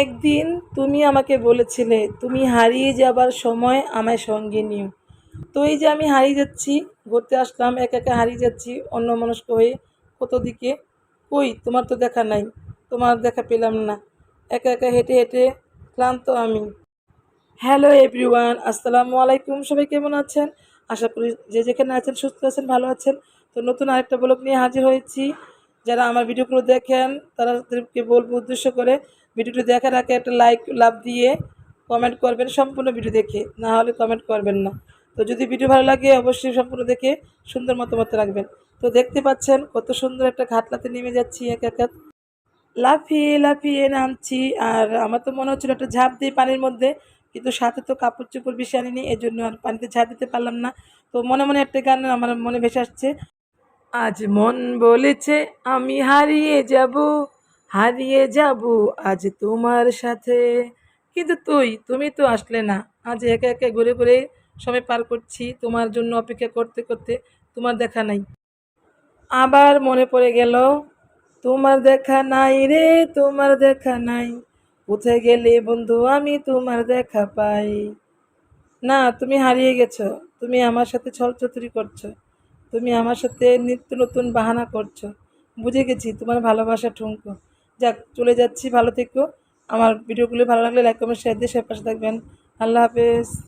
একদিন তুমি আমাকে বলেছিলে, তুমি হারিয়ে যাবার সময় আমায় সঙ্গে নিও। তো এই যে আমি হারিয়ে যাচ্ছি, ঘুরতে আসলাম, একা একা হারিয়ে যাচ্ছি অন্য মনস্ক হয়ে কত দিকে? কই, তোমার তো দেখা নাই, তোমার দেখা পেলাম না। একা একা হেঁটে হেঁটে ক্লান্ত আমি। হ্যালো এভরিওয়ান, আসসালামু আলাইকুম, সবাই কেমন আছেন? আশা করি যে যেখানে আছেন, সুস্থ আছেন, ভালো আছেন। তো নতুন আরেকটা ব্লগ নিয়ে হাজির হয়েছি। যারা আমার ভিডিওগুলো দেখেন তারা তাদেরকে বলব উদ্দেশ্য করে ভিডিওটি দেখার আগে একটা লাইক লাভ দিয়ে কমেন্ট করবেন, সম্পূর্ণ ভিডিও দেখে। না হলে কমেন্ট করবেন না। তো যদি ভিডিও ভালো লাগে, অবশ্যই সম্পূর্ণ দেখে সুন্দর মতামত রাখবেন। তো দেখতে পাচ্ছেন কত সুন্দর একটা ঘাটলাতে নেমে যাচ্ছি এক এক লাফিয়ে লাফিয়ে নামছি, আর আমার তো মনে হচ্ছিল একটা ঝাঁপ দিই পানির মধ্যে, কিন্তু সাথে তো কাপড় চোপড় বেশি আনিনি এই জন্য আর পানিতে ঝাঁপ দিতে পারলাম না। তো মনে মনে একটা গান আমার মনে ভেসে আসছে। আজ মন বলেছে, আমি হারিয়ে যাব হারিয়ে যাব আজ তোমার সাথে। কিন্তু তুই, তুমি তো আসলে না, আজ একা একা ঘুরে ঘুরে সময় পার করছি, তোমার জন্য অপেক্ষা করতে করতে তোমার দেখা নাই। আবার মনে পড়ে গেল, তোমার দেখা নাই রে, তোমার দেখা নাই। কোথায় গেলে বন্ধু, আমি তোমার দেখা পাই। না, তুমি হারিয়ে গেছো, তুমি আমার সাথে ছলচতুরি করছ। তুমি আমার সাথে নিত্য নতুন বাহানা করছ। বুঝে গেছি, তোমার ভালোবাসা ঠুনকো। যাক, চলে যাচ্ছি, ভালো থেকো। আমার ভিডিওগুলো ভালো লাগলে লাইক কমেন্ট শেয়ার দিয়ে সে পাশে থাকবেন। আল্লাহ হাফেজ।